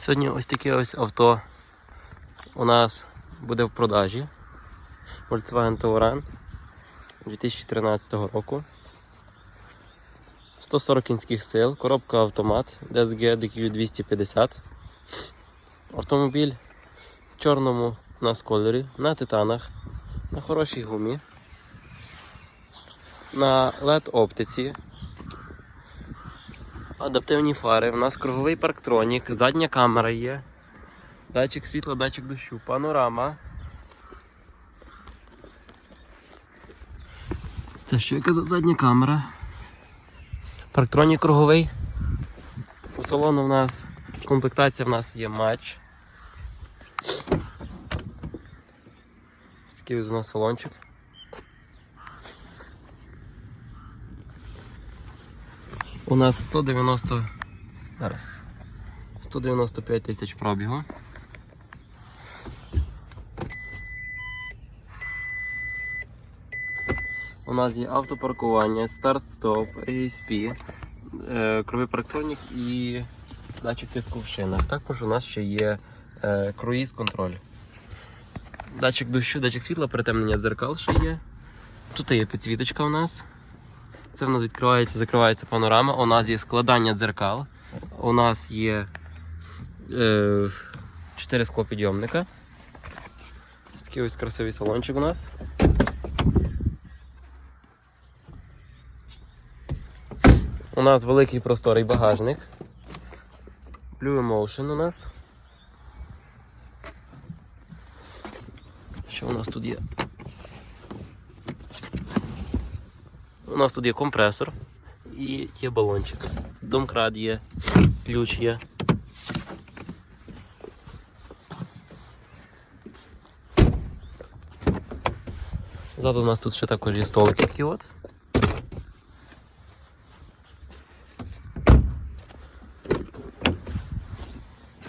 Сьогодні ось таке ось авто у нас буде в продажі. Volkswagen Touran 2013 року. 140 кінських сил, коробка автомат DSG DQ 250. Автомобіль в чорному у нас кольорі, на титанах, на хорошій гумі, на LED оптиці. Адаптивні фари, у нас круговий парктронік, задня камера є, датчик світла, датчик дощу, панорама. Це що я казав, задня камера. Парктронік круговий. По салону в нас комплектація в нас є матч. Такий у нас салончик. У нас 190. Зараз. 195 тисяч пробігу. У нас є автопаркування, старт-стоп, ASP, е, кровий парктронік і датчик тиску в шинах. Також у нас ще є е, круїз-контроль. Датчик дощу, датчик світла, притемнення дзеркал ще є. Тут є підсвіточка у нас. Це в нас відкривається, закривається панорама. У нас є складання дзеркал. У нас є е, 4 склопідйомника. Ось такий ось красивий салончик у нас. У нас великий просторий багажник. Blue Emotion у нас. Що у нас тут є? У нас тут є компресор і є балончик. Домкрат є, ключ є. Ззаду у нас тут ще також є столики такі от.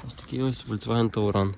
Ось такий ось Volkswagen Touran.